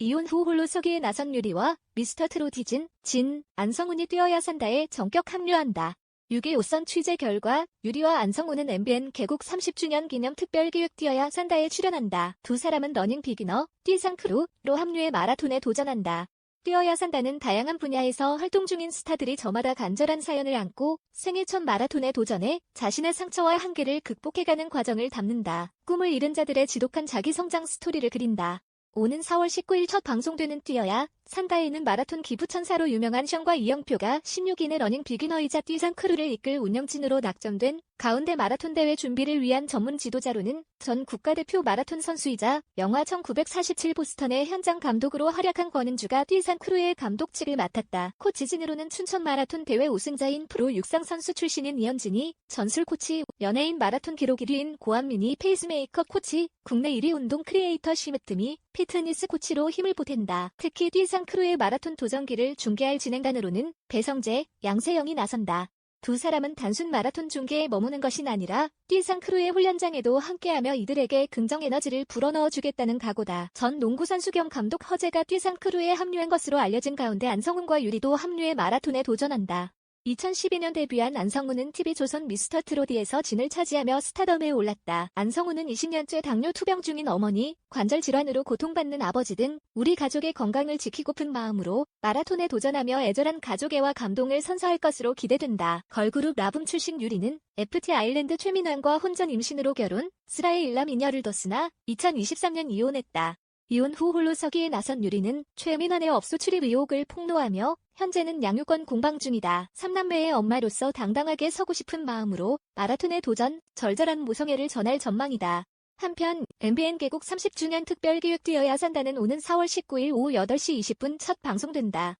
이혼 후 홀로 서기에 나선 유리와 미스터 트로디진, 진, 안성훈이 뛰어야 산다에 전격 합류한다. 6일 오선 취재 결과 유리와 안성훈은 MBN 개국 30주년 기념 특별기획 뛰어야 산다에 출연한다. 두 사람은 러닝 비기너, 뛰상 크루로 합류해 마라톤에 도전한다. 뛰어야 산다는 다양한 분야에서 활동 중인 스타들이 저마다 간절한 사연을 안고 생애 첫 마라톤에 도전해 자신의 상처와 한계를 극복해가는 과정을 담는다. 꿈을 잃은 자들의 지독한 자기 성장 스토리를 그린다. 오는 4월 19일 첫 방송되는 뛰어야 산다에는 마라톤 기부천사로 유명한 션과 이영표가 16인의 러닝 비기너이자 뛰상 크루를 이끌 운영진으로 낙점된 가운데 마라톤 대회 준비를 위한 전문 지도자로는 전 국가대표 마라톤 선수이자 영화 1947 보스턴의 현장 감독으로 활약한 권은주가 뛰상 크루의 감독직을 맡았다. 코치진으로는 춘천 마라톤 대회 우승자인 프로 육상 선수 출신인 이현진이 전술 코치, 연예인 마라톤 기록 1위인 고한민이 페이스메이커 코치, 국내 1위 운동 크리에이터 시메트미 피트니스 코치로 힘을 보탠다. 특히 뛰상 크루의 마라톤 도전기를 중계할 진행단으로는 배성재, 양세영이 나선다. 두 사람은 단순 마라톤 중계에 머무는 것이 아니라 뛰상 크루의 훈련장에도 함께하며 이들에게 긍정 에너지를 불어넣어 주겠다는 각오다. 전 농구 선수 겸 감독 허재가 뛰상 크루에 합류한 것으로 알려진 가운데 안성훈과 유리도 합류해 마라톤에 도전한다. 2012년 데뷔한 안성훈은 TV조선 미스터 트로디에서 진을 차지하며 스타덤에 올랐다. 안성훈은 20년째 당뇨 투병 중인 어머니, 관절 질환으로 고통받는 아버지 등 우리 가족의 건강을 지키고픈 마음으로 마라톤에 도전하며 애절한 가족애와 감동을 선사할 것으로 기대된다. 걸그룹 라붐 출신 유리는 FT 아일랜드 최민환과 혼전 임신으로 결혼, 스라의 일남 이녀를 뒀으나 2023년 이혼했다. 이혼 후 홀로 서기에 나선 유리는 최민환의 업소 출입 의혹을 폭로하며 현재는 양육권 공방 중이다. 삼남매의 엄마로서 당당하게 서고 싶은 마음으로 마라톤에 도전, 절절한 모성애를 전할 전망이다. 한편 MBN 개국 30주년 특별기획 뛰어야 산다는 오는 4월 19일 오후 8시 20분 첫 방송된다.